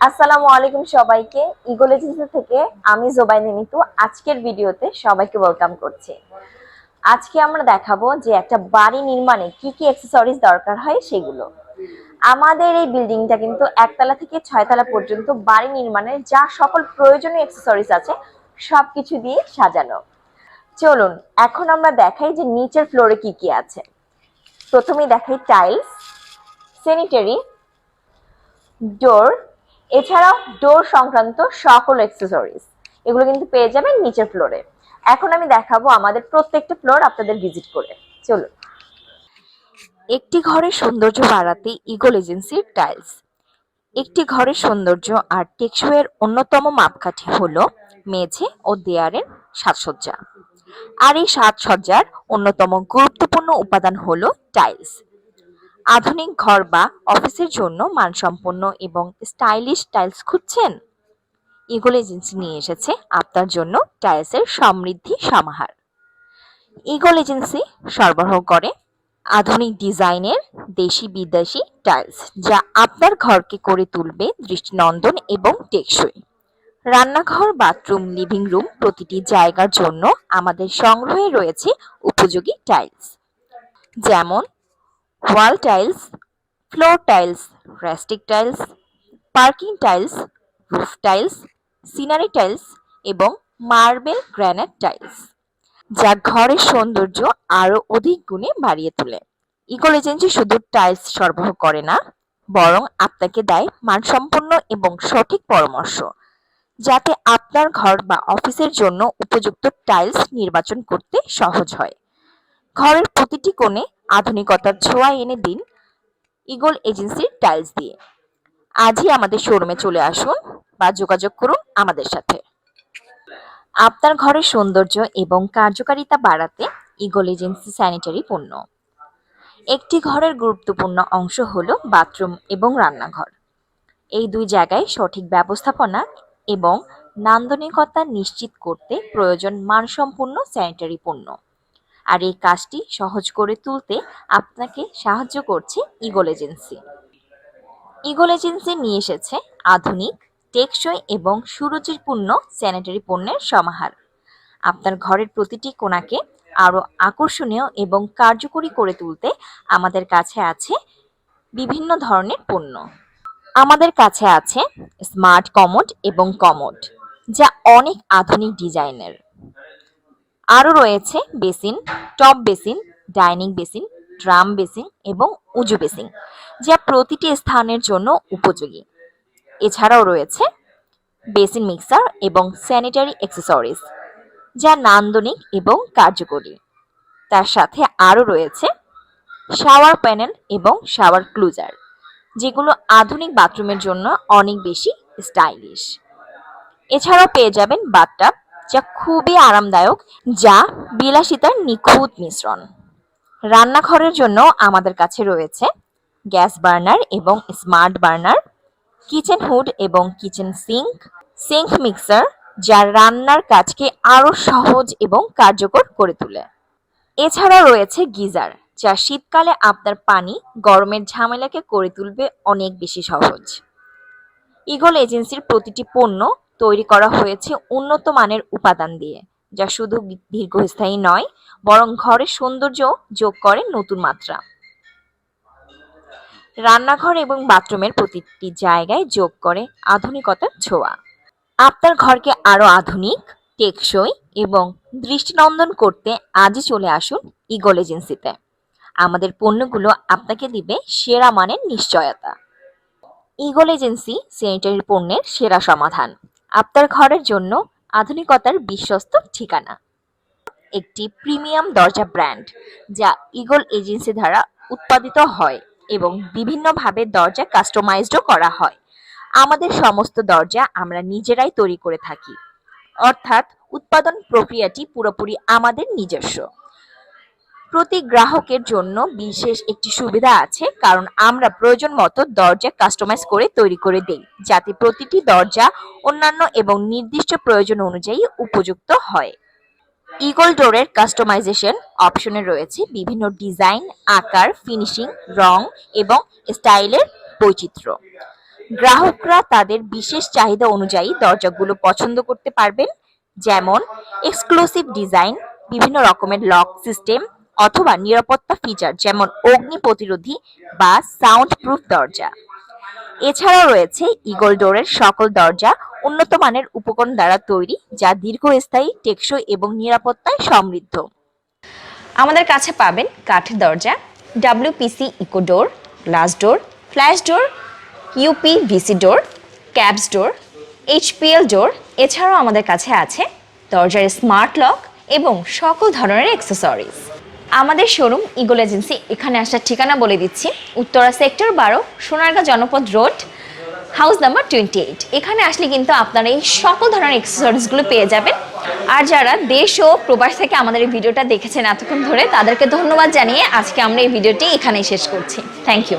আসসালামু আলাইকুম সবাইকে। ইগল থেকে আমি জোবাইনে নিতু আজকের ভিডিওতে সবাইকে ওয়েলকাম করছি। আজকে আমরা দেখাবো যে একটা বাড়ি নির্মাণে কি কি অ্যাক্সেসরিজ দরকার হয় সেগুলো। আমাদের এই বিল্ডিংটা কিন্তু একতলা থেকে ছয়তলা পর্যন্ত বাড়ি নির্মাণের যা সকল প্রয়োজনীয় অ্যাক্সেসরিজ আছে, সবকিছু দিয়ে সাজানো। চলুন, এখন আমরা দেখাই যে নিচের ফ্লোরে কি কি আছে। প্রথমেই দেখাই টাইলস স্যানিটারি ডোর এছাড়াও ডোর সংক্রান্ত সকল অ্যাক্সেসরিজ এগুলো কিন্তু পেয়ে যাবেন নিচের ফ্লোরে এখন আমি দেখাবো আমাদের প্রত্যেকটা ফ্লোর আপনাদের ভিজিট করে। চলুন। একটি ঘরের সৌন্দর্য বাড়াতে ইগল এজেন্সির টাইলস একটি ঘরের সৌন্দর্য আর টেকসইয়ের অন্যতম মাপকাঠি হলো মেঝে ও দেয়ালের সাজসজ্জা। আর এই সাজসজ্জার অন্যতম গুরুত্বপূর্ণ উপাদান হলো টাইলস আধুনিক ঘর বা অফিসের জন্য মানসম্পন্ন এবং স্টাইলিশ টাইলস খুঁজছেন। ইগল এজেন্সি নিয়ে এসেছে আপনার জন্য টাইলসের সমৃদ্ধি সমাহার। ইগল এজেন্সি সরবরাহ করে আধুনিক ডিজাইনের দেশি বিদেশি টাইলস, যা আপনার ঘরকে করে তুলবে দৃষ্টিনন্দন এবং টেকসই। রান্নাঘর, বাথরুম, লিভিং রুম প্রতিটি জায়গার জন্য আমাদের সংগ্রহে রয়েছে উপযোগী টাইলস। যেমন wall tiles floor tiles rustic tiles parking tiles roof tiles scenery tiles এবং মার্বেল গ্রানাইট টাইলস যা ঘরের সৌন্দর্য আরও অধিক গুণে বাড়িয়ে তোলে। ইগল এজেন্সি শুধু টাইলস সরবরাহ করে না, বরং আপনাকে দেয় মানসম্পন্ন এবং সঠিক পরামর্শ, যাতে আপনার ঘর বা অফিসের জন্য উপযুক্ত টাইলস নির্বাচন করতে সহজ হয়। ঘরের প্রতিটি কোণে আধুনিকতার ছোঁয়া এনে দিন ইগল এজেন্সির টাইলস দিয়ে। আজই আমাদের শোরুমে চলে আসুন বা যোগাযোগ করুন আমাদের সাথে। আপনার ঘরের সৌন্দর্য এবং কার্যকারিতা বাড়াতে ইগল এজেন্সি স্যানিটারি পণ্য। একটি ঘরের গুরুত্বপূর্ণ অংশ হলো বাথরুম এবং রান্নাঘর। এই দুই জায়গায় সঠিক ব্যবস্থাপনা এবং নান্দনিকতা নিশ্চিত করতে প্রয়োজন মানসম্পন্ন স্যানিটারি পণ্য। আর এই কাজটি সহজ করে তুলতে আপনাকে সাহায্য করছে ইগল এজেন্সি। ইগল এজেন্সি নিয়ে এসেছে আধুনিক, টেকসই এবং সুরুচিপূর্ণ স্যানিটারি পণ্যের সমাহার। আপনার ঘরের প্রতিটি কোণাকে আরও আকর্ষণীয় এবং কার্যকরী করে তুলতে আমাদের কাছে আছে বিভিন্ন ধরনের পণ্য। আমাদের কাছে আছে স্মার্ট কমোড এবং কমোড, যা অনেক আধুনিক ডিজাইনের। আরও রয়েছে basin, top basin, dining basin, drum basin এবং উজু বেসিন, যা প্রতিটি স্থানের জন্য উপযোগী। এছাড়াও রয়েছে বেসিন মিক্সার এবং স্যানিটারি অ্যাক্সেসরিজ, যা নান্দনিক এবং কার্যকরী। তার সাথে আরও রয়েছে শাওয়ার প্যানেল এবং শাওয়ার ক্লুজার, যেগুলো আধুনিক বাথরুমের জন্য অনেক বেশি স্টাইলিশ। এছাড়াও পেয়ে যাবেন বাথটাব যা খুবই আরামদায়ক, যা বিলাসিতার নিখুঁত মিশ্রণ। রান্নাঘরের জন্য আমাদের কাছে রয়েছে গ্যাস বার্নার এবং স্মার্ট বার্নার, কিচেন হুড এবং কিচেন সিঙ্ক সিঙ্ক মিক্সার, যা রান্নার কাজকে আরও সহজ এবং কার্যকর করে তোলে। এছাড়াও রয়েছে গিজার, যা শীতকালে আপনার পানি গরমের ঝামেলাকে করে তুলবে অনেক বেশি সহজ। ইগল এজেন্সির প্রতিটি পণ্য তৈরি করা হয়েছে উন্নত মানের উপাদান দিয়ে, যা শুধু দীর্ঘস্থায়ী নয়, বরং ঘরের সৌন্দর্য যোগ করে নতুন মাত্রা। রান্নাঘর এবং বাথরুমের প্রতিটি জায়গায় যোগ করে আধুনিকতার ছোঁয়া। আপনার ঘরকে আরও আধুনিক, টেকসই এবং দৃষ্টিনন্দন করতে আজই চলে আসুন ইগল এজেন্সিতে। আমাদের পণ্যগুলো আপনাকে দিবে সেরা মানের নিশ্চয়তা। ইগল এজেন্সি স্যানিটারি পণ্যের সেরা সমাধান। আপনার ঘরের জন্য আধুনিকতার বিশ্বস্ত ঠিকানা। একটি প্রিমিয়াম দরজা ব্র্যান্ড, যা ইগল এজেন্সি দ্বারা উৎপাদিত হয় এবং বিভিন্নভাবে দরজা কাস্টমাইজডও করা হয়। আমাদের সমস্ত দরজা আমরা নিজেরাই তৈরি করে থাকি। অর্থাৎ উৎপাদন প্রক্রিয়াটি পুরোপুরি আমাদের নিজস্ব। প্রতি গ্রাহকের জন্য বিশেষ একটি সুবিধা আছে, কারণ আমরা প্রয়োজন মতো দরজা কাস্টমাইজ করে তৈরি করে দেই, যাতে প্রতিটি দরজা অন্যান্য এবং নির্দিষ্ট প্রয়োজন অনুযায়ী উপযুক্ত হয়। ইগল ডোরের কাস্টমাইজেশন অপশনে রয়েছে বিভিন্ন ডিজাইন, আকার ফিনিশিং রং এবং স্টাইলের বৈচিত্র্য। গ্রাহকরা তাদের বিশেষ চাহিদা অনুযায়ী দরজাগুলো পছন্দ করতে পারবেন, যেমন এক্সক্লুসিভ ডিজাইন বিভিন্ন রকমের লক সিস্টেম অথবা নিরাপত্তা ফিচার যেমন অগ্নি প্রতিরোধী বা সাউন্ড প্রুফ দরজা। এছাড়াও রয়েছে ইগল ডোরের সকল দরজা উন্নত মানের উপকরণ দ্বারা তৈরি যা দীর্ঘস্থায়ী, টেকসই এবং নিরাপত্তায় সমৃদ্ধ। আমাদের কাছে পাবেন কাঠের দরজা WPC eco door glass door flush door UPVC door cabs door HPL door এছাড়াও আমাদের কাছে আছে দরজার স্মার্ট লক এবং সকল ধরনের অ্যাক্সেসরিজ আমাদের শোরুম ইগল এজেন্সি এখানে আসার ঠিকানা বলে দিচ্ছি। উত্তরা সেক্টর বারো, Sonargaon Janapath road house number twenty eight এখানে আসলে কিন্তু আপনারা এই সকল ধরনের এক্সেসরিজগুলো পেয়ে যাবেন। আর যারা দেশ ও প্রবাস থেকে আমাদের এই ভিডিওটা দেখেছেন এতক্ষণ ধরে, তাদেরকে ধন্যবাদ জানিয়ে আজকে আমরা এই ভিডিওটি এখানেই শেষ করছি। Thank you